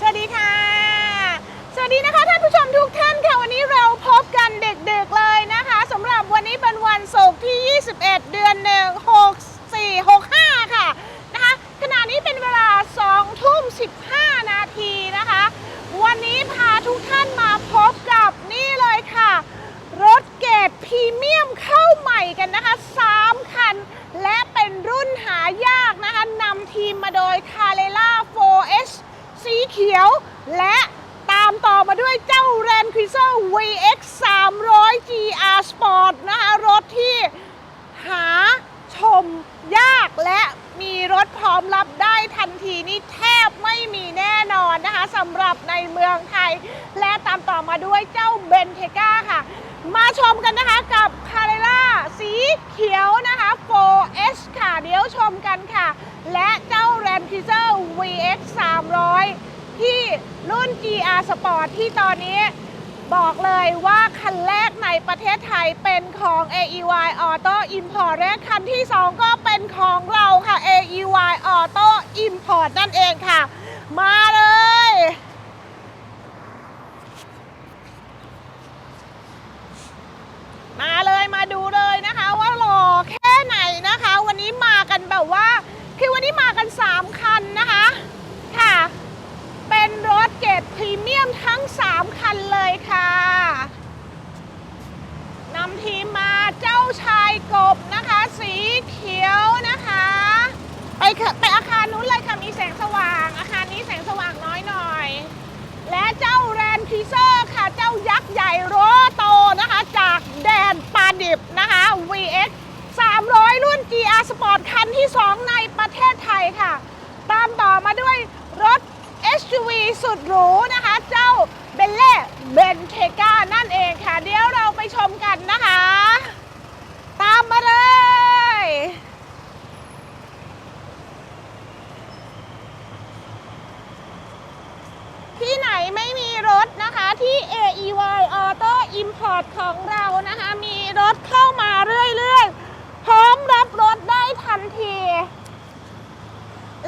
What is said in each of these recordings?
สวัสดีค่ะ สวัสดีนะคะท่านผู้ชมทุกท่านค่ะ วันนี้เราพบกันเด็กๆเลยนะคะสำหรับวันนี้เป็นวันศุกร์ที่ 21 เดือน1 6 4 6 5 ค่ะนะคะขณะนี้เป็นเวลา2ทุ่ม 15 นาทีนะคะ วันนี้พาทุกท่านมาพบกับนี่เลยค่ะ รถเกรดพรีเมียมเข้าใหม่กันนะคะ 3 คัน และเป็นรุ่นหายากนะคะนำทีมมาโดย c a r r e r a 4S สีเขียว และตามต่อมาด้วยเจ้า Land Cruiser VX 300 GR Sport นะคะรถที่หาชมยากและมีรถพร้อมรับได้ทันทีนี่แทบไม่มีแน่นอนนะคะสำหรับในเมืองไทย และตามต่อมาด้วยเจ้าเบนเทก้าค่ะ มาชมกันนะคะกับคา r ร r ่าสีเขียวนะคะ 4S ค่ะ เดี๋ยวชมกันค่ะ และเจ้า Land Cruiser VX 300 ที่รุ่น GR Sport ที่ตอนนี้บอกเลยว่าคันแรกในประเทศไทยเป็นของ AEY Auto Import และคันที่ 2 ก็เป็นของเราค่ะ AEY Auto Import นั่นเองค่ะ มาเลย มาเลยมาดูเลยนะคะว่าหล่อแค่ไหนนะคะ วันนี้มากันแบบว่า คือวันนี้มากัน 3 คันนะคะค่ะ เป็นรถเกรดพรีเมียมทั้ง 3 คันเลยค่ะนำทีมมาเจ้าชายกบนะคะ สีเขียวนะคะ ไปไปอาคารนู้นเลยค่ะมีแสงสว่าง อาคารนี้แสงสว่างน้อยหน่อย และเจ้าแรนคีเซอร์ค่ะเจ้ายักษ์ใหญ่รโตนะคะ จากแดนปาดิบนะคะ VX 300 รุ่น GR Sport คันที่ 2 ในประเทศไทยค่ะ ตามต่อมาด้วยรถ SUV สุดหรูนะคะ เจ้าเบลเล่เบนเทกานั่นเองค่ะ เดี๋ยวเราไปชมกันนะคะ ตามมาเลย ที่ไหนไม่มีรถนะคะที่ AEY Auto Import ของเรานะคะ มีรถเข้ามาเรื่อยๆ พร้อมรับรถได้ทันที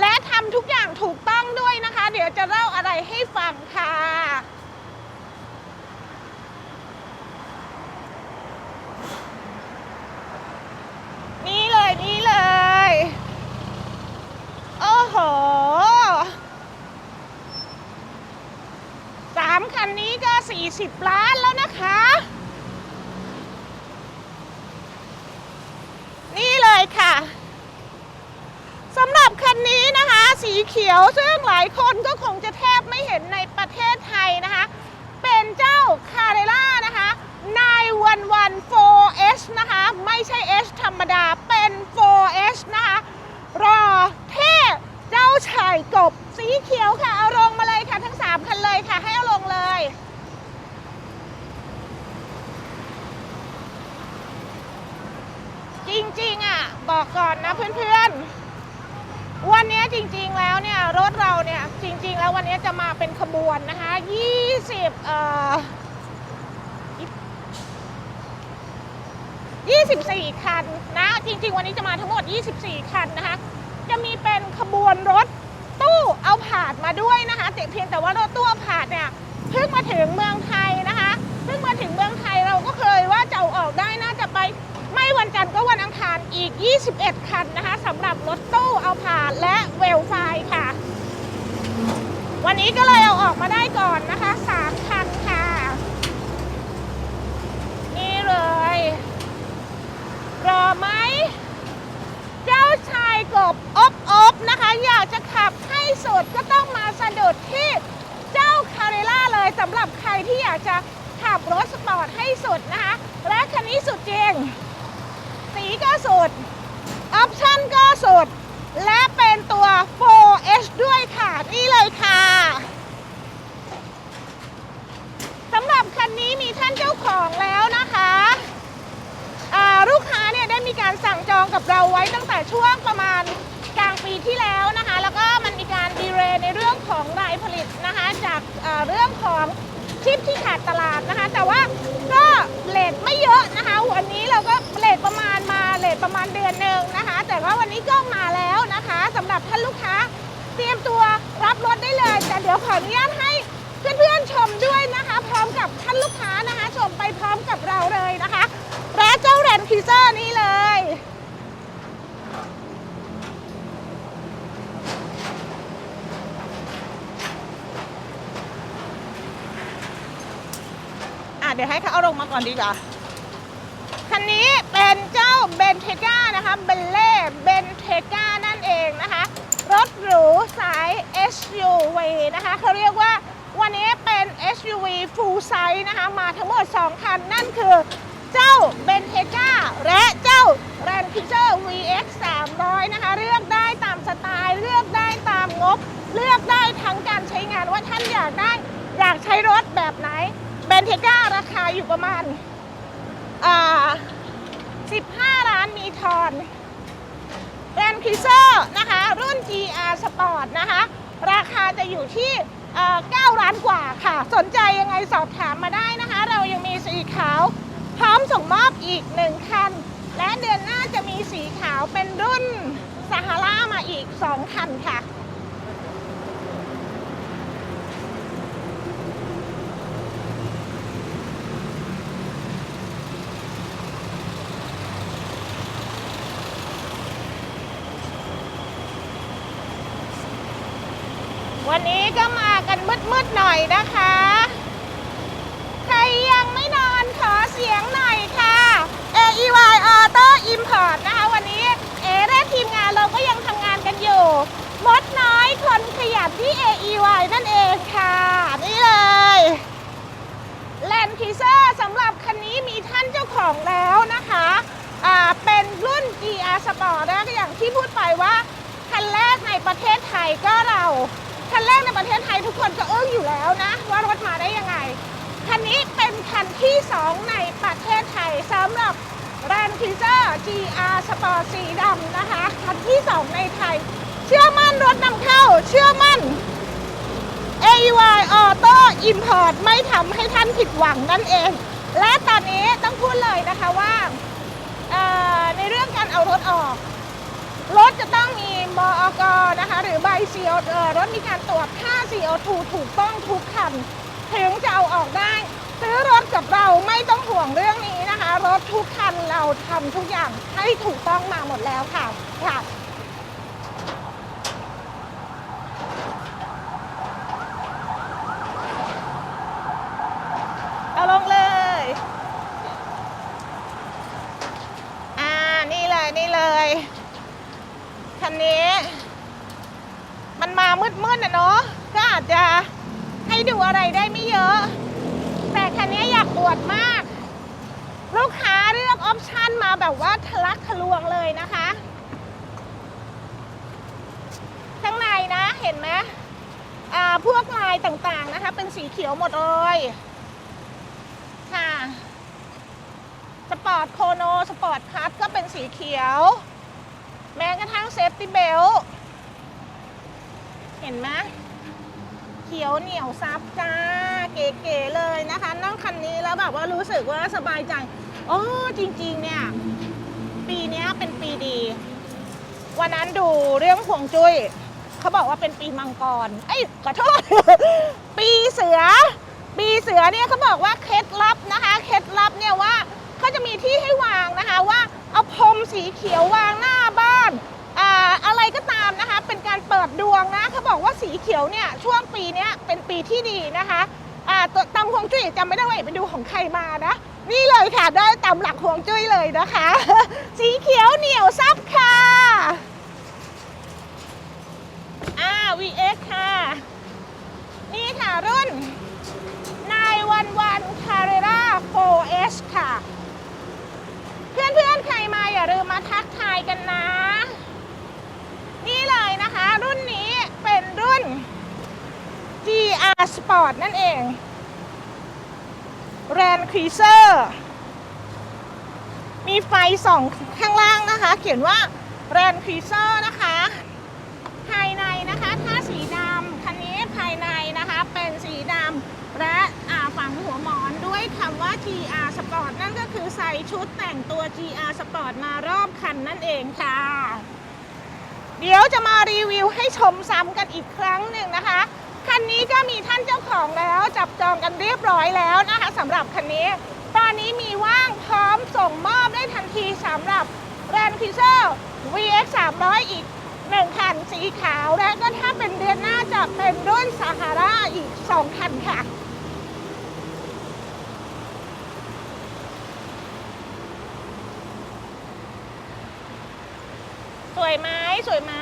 และทำทุกอย่างถูกต้องด้วยนะคะ เดี๋ยวจะเล่าอะไรให้ฟังค่ะนี่เลยนี่เลย โอ้โหสามคันนี้ก็ 40 ล้านแล้วนเลยค่ะสำหรับคันนี้นะคะ สี เขียวซึ่งหลายคนก็คงจะแทบไม่เห็นในประเทศไทยนะคะ เป็นเจ้าคา r ร r ่านะคะ911 4S นะคะ ไม่ใช่ S ธรรมดาเป็น 4S นะคะ รอเท่เจ้าชายกบสีเขียวค่ะ เอาลงมาเลยค่ะทั้ง 3 คันเลยค่ะ ให้เอาลงเลยจริงๆอะ บอกก่อนนะเพื่อนๆ วันนี้จริงๆแล้วเนี่ยรถเราเนี่ยจริง ๆ แล้ววันนี้จะมาเป็นขบวนนะคะ 20เอ่อ24 คันนะจริง ๆ วันนี้จะมาทั้งหมด 24 คันนะคะ จะมีเป็นขบวนรถตู้เอาผาดมาด้วยนะคะแต่เพียงแต่ว่ารถตู้เอาผาดเนี่ยเพิ่งมาถึงเมืองไทยนะคะเพิ่งมาถึงเมืองไทยเราก็เคยว่าจะออกได้น่าจะไปไม่วันจันทร์ก็วันอังคารอีก 21 คันนะคะสำหรับรถ เอาผาดและเวลไฟค่ะ วันนี้ก็เลยเอาออกมาได้ก่อนนะคะ3คันค่ะ นี่เลย รอไหม เจ้าชายกบอบอบนะคะ อยากจะขับให้สุดก็ต้องมาสะดุดที่เจ้าคา r ร r ่าเลยสำหรับใครที่อยากจะขับรถสปอร์ตให้สุดนะคะ และคันนี้สุดจริง สีก็สุด ออปชั่นก็สุด และเป็นตัว 4H ด้วยค่ะ นี่เลยค่ะสำหรับคันนี้มีท่านเจ้าของแล้วนะคะลูกค้าเนี่ยได้มีการสั่งจองกับเราไว้ตั้งแต่ช่วงประมาณกลางปีที่แล้วนะคะ แล้วก็มันมีการดีเรย์ในเรื่องของรายผลิตนะคะ จากเรื่องของชิปที่ขาดตลาดนะคะ แต่ว่าก็เลทไม่เยอะนะคะ วันนี้เราก็เลทประมาณมาเลทประมาณเดือนหนึ่งนะคะ แต่ว่าวันนี้ก็มาแล้ว นะคะสำหรับท่านลูกค้า เตรียมตัวรับรถได้เลย แต่เดี๋ยวขออนุญาตให้เพื่อนๆชมด้วยนะคะ พร้อมกับท่านลูกค้านะคะ ชมไปพร้อมกับเราเลยนะคะและเจ้าแรนคิเซอร์นี่เลยอะเดี๋ยวให้เขาเอาลงมาก่อนดีกว่า คันนี้เป็นเจ้าเบนเทก้านะคะ เบลเล่ เบนเทก้านั่นเองนะคะ รถ หรูสาย SUV นะคะเขาเรียกว่าวันนี้เป็น SUV full size นะคะมาทั้งหมด 2 คัน นั่นคือเจ้าเบนเทกาและเจ้า r a n c r u i s e r VX 300นะคะเลือกได้ตามสไตล์เลือกได้ตามงบ เลือกได้ทั้งการใช้งานว่าท่านอยากได้ อยากใช้รถแบบไหนเบนเทการาคาอยู่ประมาณอ่า15 ล้านมีทอน แรนคิเซอร์นะคะ รุ่น GR Sport นะคะ ราคาจะอยู่ที่เอ่อ9ล้านกว่าค่ะ สนใจยังไงสอบถามมาได้นะคะ เรายังมีสีขาว พร้อมส่งมอบอีก 1 คัน และเดือนหน้าจะมีสีขาวเป็นรุ่นซาฮารามาอีก 2 คันค่ะ วันนี้ก็มากันมืดๆหน่อยนะคะ ใครยังไม่นอนขอเสียงหน่อยค่ะ AEY Auto Import นะคะ วันนี้เอและทีมงานเราก็ยังทำงานกันอยู่ มดน้อยคนขยันที่ AEY นั่นเองค่ะ นี่เลยแลนด์คีเซอร์สำหรับคันนี้มีท่านเจ้าของแล้วนะคะเป็นรุ่น GR Sport นะอย่างที่พูดไปว่าคันแรกในประเทศไทยก็เรา คันแรกในประเทศไทยทุกคนก็อึ้งอยู่แล้วนะ ว่ารถมาได้ยังไง คันนี้เป็นคันที่ 2 ในประเทศไทยสำหรับ r a n c r u i s e r GR Sport สีดำนะคะ คันที่ 2 ในไทย เชื่อมั่นรถนำเข้า เชื่อมั่น AY Auto Import ไม่ทำให้ท่านผิดหวังนั่นเอง และตอนนี้ต้องพูดเลยนะคะว่าในเรื่องการเอารถออก รถจะต้องมีบอกนะคะ หรือใบ CO เอ่อรถมีการตรวจค่า CO2 ถูกต้องทุกคัน ถึงจะเอาออกได้ ซื้อรถกับเราไม่ต้องห่วงเรื่องนี้นะคะ รถทุกคันเราทำทุกอย่างให้ถูกต้องมาหมดแล้วค่ะค่ะ เอาลงเลย อ่า นี่เลย นี่เลย คันนี้ มันมามืดๆนะ เนาะก็อาจจะให้ดูอะไรได้ไม่เยอะ แต่คันนี้อยากอวดมาก ลูกค้าเลือกออปชั่นมาแบบว่าทะลักทะลวงเลยนะคะข้างในนะเห็นไหมพวกลายต่างๆนะคะ เป็นสีเขียวหมดเลยค่ะสปอร์ตโคโน สปอร์ตพัทก็เป็นสีเขียว แม้กระทั่งเซฟตี้เบล เห็นไหมเขียวเหนียวซับจ้า เก๋ๆเลยนะคะนั่งคันนี้แล้วแบบว่ารู้สึกว่าสบายใจโอ้จริงๆเนี่ย ปีนี้เป็นปีดี วันนั้นดูเรื่องห่วงจุ้ยเขาบอกว่าเป็นปีมังกรเอ้ยขอโทษ ปีเสือ ปีเสือเนี่ยเขาบอกว่าเคล็ดลับนะคะ เคล็ดลับเนี่ยว่าเขาจะมีที่ให้วางนะคะว่าเอาพรมสีเขียววางหน้าบ้าน อ่าอะไรก็ตาม การเปิดดวงนะเขาบอกว่าสีเขียวเนี่ยช่วงปีเนี้ยเป็นปีที่ดีนะคะอ่าตัวตามฮวงจุ้ยจำไม่ได้ว่าเอ๋ไปดูของใครมานะ นี่เลยค่ะได้ตามหลักฮวงจุ้ยเลยนะคะ สีเขียวเหนียวซับค่ะอ่า VX ค่ะ นี่ค่ะรุ่น911 Carrera 4S ค่ะ เพื่อนๆ ใครมาอย่าลืมมาทักทายกันนะ นะคะ รุ่นนี้เป็นรุ่น GR Sport นั่นเอง Land Cruiser มีไฟส่องข้างล่างนะคะ เขียนว่า Land Cruiser นะคะ ภายในนะคะ ถ้าสีดำคันนี้ภายในนะคะเป็นสีดำและอ่าฝังหัวหมอนด้วยคำว่า GR Sport นั่นก็คือใส่ชุดแต่งตัว GR Sport มารอบคันนั่นเองค่ะ เดี๋ยวจะมารีวิวให้ชมซ้ำกันอีกครั้งหนึ่งนะคะ คันนี้ก็มีท่านเจ้าของแล้วจับจองกันเรียบร้อยแล้วนะคะสำหรับคันนี้ ตอนนี้มีว่างพร้อมส่งมอบได้ทันทีสำหรับ r a n d Cruiser VX 300อีกหนึ่งคันสีขาวและก็ถ้าเป็นเดือนหน้าจะเป็นรุ่นซาฮาราอีก2คันค่ะ สวยไหมสวยไหม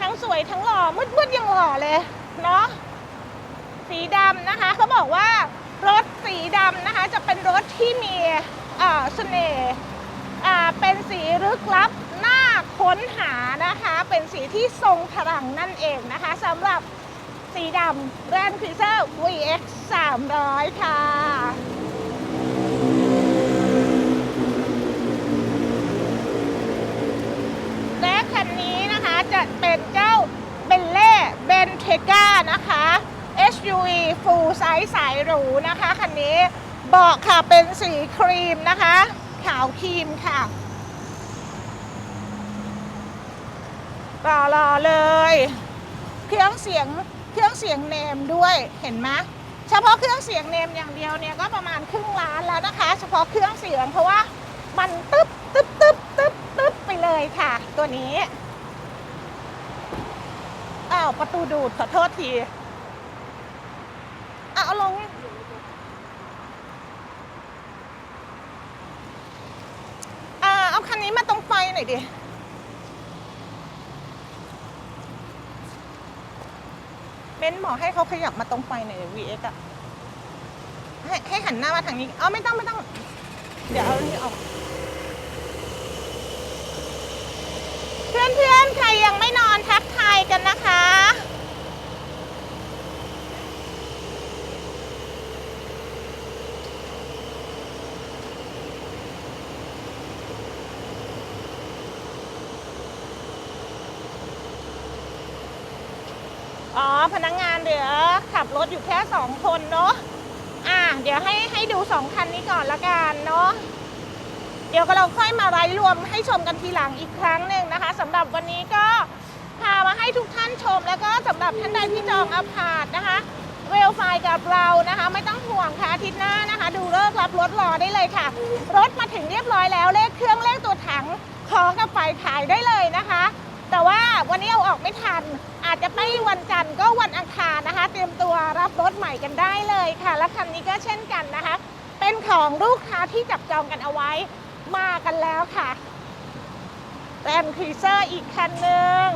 ทั้งสวยทั้งหล่อมืดๆยังหล่อเลยเนาะสีดำนะคะเขาบอกว่ารถสีดำนะคะจะเป็นรถที่มีเสน่ห์เป็นสีลึกลับน่าค้นหานะคะ เป็นสีที่ทรงพลังนั่นเองนะคะสำหรับสีดำแรนด์คริเซอร์ VX 300 ค่ะคันนี้นะคะจะเป็นเจ้าเบลเล่ เทกานะคะ SUV full size สายหรูนะคะคันนี้เบาะค่ะเป็นสีครีมนะคะ ขาวครีมค่ะรอรอเลย เครื่องเสียงเครื่องเสียงเนมด้วยเห็นไหมเฉพาะเครื่องเสียงเนมอย่างเดียวเนี่ยก็ประมาณครึ่งล้านแล้วนะคะ เฉพาะเครื่องเสียงเพราะว่ามันตึ๊บตึ๊บตึ๊บตึ๊บตึ๊บไปเลยค่ะ ตัวนี้ อ้าวประตูดูดขอโทษทีอะเอาลงอ่าเอาคันนี้มาตรงไฟหน่อยดิเบนซ์บอกให้เขาขยับมาตรงไฟหน่อย VX อะให้ให้หันหน้ามาทางนี้เอาไม่ต้องไม่ต้อง เดี๋ยวเอาอันนี้ออก เพื่อนเพื่อนๆใครยังไม่นอนทักทายกันนะคะ อ๋อ พนักงานเหลือขับรถอยู่แค่ 2 คนเนาะ อะ เดี๋ยว ให้ให้ดู2คันนี้ก่อนละกันเนาะเดี๋ยวก็เราค่อยมาไล่รวมให้ชมกันทีหลังอีกครั้งหนึ่งนะคะสำหรับวันนี้ก็พามาให้ทุกท่านชม แล้วก็สำหรับท่านใดที่จองอพาร์ตนะคะเวลไฟกับเรานะคะ ไม่ต้องห่วงค่ะอาทิตย์หน้านะคะ ดูเลิกรับรถรอได้เลยค่ะ รถมาถึงเรียบร้อยแล้วเลขเครื่องเลขตัวถังขอกับไฟขายได้เลยนะคะ แต่ว่าวันนี้เอาออกไม่ทัน อาจจะไม่วันจันทร์ก็วันอังคารนะคะ เตรียมตัวรับรถใหม่กันได้เลยค่ะ และคันนี้ก็เช่นกันนะคะ เป็นของลูกค้าที่จับจองกันเอาไว้มากันแล้วค่ะแรมครีเซอร์อีกคันหนึ่ง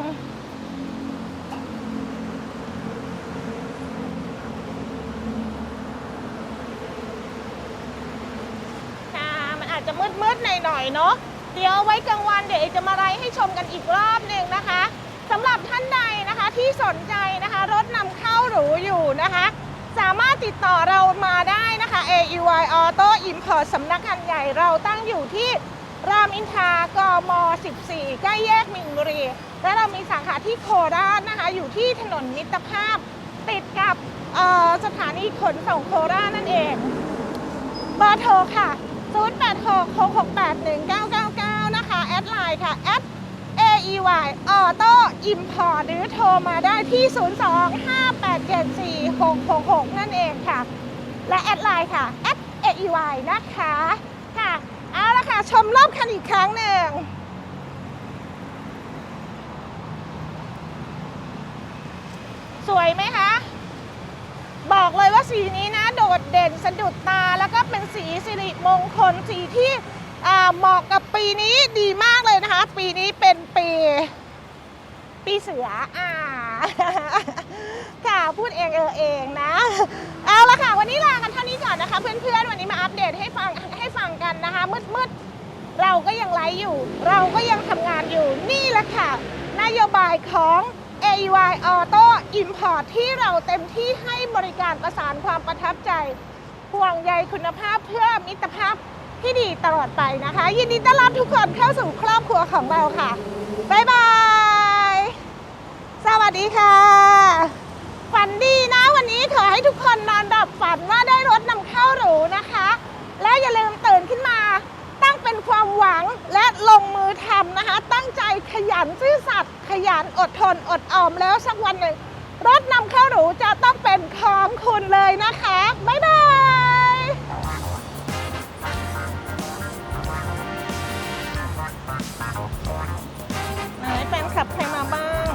ค่ะมันอาจจะมืดๆหน่อยๆเนาะเดี๋ยวไว้กลางวันเดี๋ยวจะมาไลฟ์ให้ชมกันอีกรอบหนึ่งนะคะสำหรับท่านใดนะคะ ที่สนใจนะคะ รถนำเข้าหรูอยู่นะคะ สามารถติดต่อเรามาได้นะคะ AEY Auto Import สำนักงานใหญ่เราตั้งอยู่ที่รามอินทรากม 14 ใกล้แยกมินบุรี และเรามีสาขาที่โคราชนะคะ อยู่ที่ถนนมิตรภาพ ติดกับสถานีขนส่งโคราชนั่นเองเบอร์โทรค่ะ 0866681999 นะคะ แอดไลน์ค่ะแอด AEY Auto Import หรือโทรมาได้ที่ 02-587-4666 นั่นเองค่ะ และแอดไลน์ค่ะแอด AEY นะคะค่ะเอาละค่ะ ชมรอบคันอีกครั้งหนึ่งสวยไหมคะ บอกเลยว่าสีนี้นะ โดดเด่นสะดุดตาแล้วก็เป็นสีสิริมงคลสีที่ เหมาะกับปีนี้ดีมากเลยนะคะ ปีนี้เป็นปี ปีเสืออ่าค่ะพูดเองเออเองนะเอาละค่ะ วันนี้ลากันเท่านี้ก่อนนะคะ เพื่อนๆวันนี้มาอัปเดตให้ฟังให้ฟังกันนะคะมืดๆเราก็ยังไลฟ์อยู่ เราก็ยังทำงานอยู่นี่แหละค่ะ นโยบายของ AEY Auto Import ที่เราเต็มที่ให้บริการประสานความประทับใจห่วงใยคุณภาพเพื่อมิตรภาพ ที่ดีตลอดไปนะคะ ยินดีต้อนรับทุกคนเข้าสู่ครอบครัวของเราค่ะบ๊ายบาย สวัสดีค่ะฝันดีนะวันนี้ขอให้ทุกคนนอนดับฝันว่าได้รถนำเข้าหรูนะคะ และอย่าลืมตื่นขึ้นมา ตั้งเป็นความหวังและลงมือทำนะคะ ตั้งใจขยันซื่อสัตย์ขยันอดทนอดออมแล้วสักวันหนึ่งรถนำเข้าหรูจะต้องเป็นของคุณเลยนะคะ บ๊ายบายับใครมาบ้าง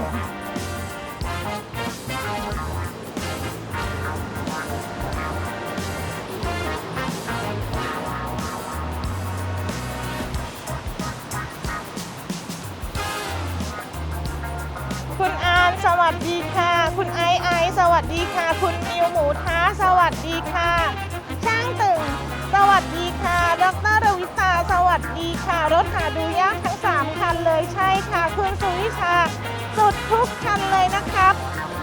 คุณอานสวัสดีค่ะ คุณไอไอ สวัสดีค่ะ คุณมิวหมูท้า สวัสดีค่ะ ช่างตึง สวัสดีค่ะ ดรรวิตาสวัสดีค่ะ รถหาดูยาก 3 คันเลยใช่ค่ะ คุณสุวิชา สุดทุกคันเลยนะครับ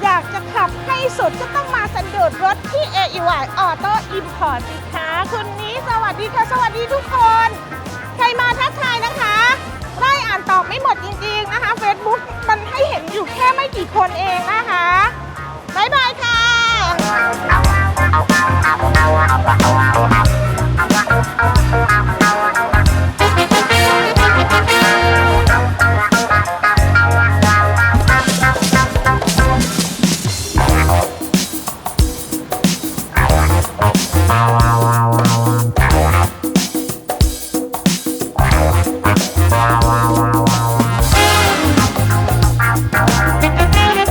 อยากจะขับให้สุดก็ต้องมาสะดุดรถที่ AEY Auto Import สิคะคุณนี้สวัสดีค่ะ สวัสดีทุกคน ใครมาทักทายนะคะไล่อ่านตอบไม่หมดจริงๆนะคะ Facebook มันให้เห็นอยู่แค่ไม่กี่คนเองนะคะบ๊ายบายค่ะ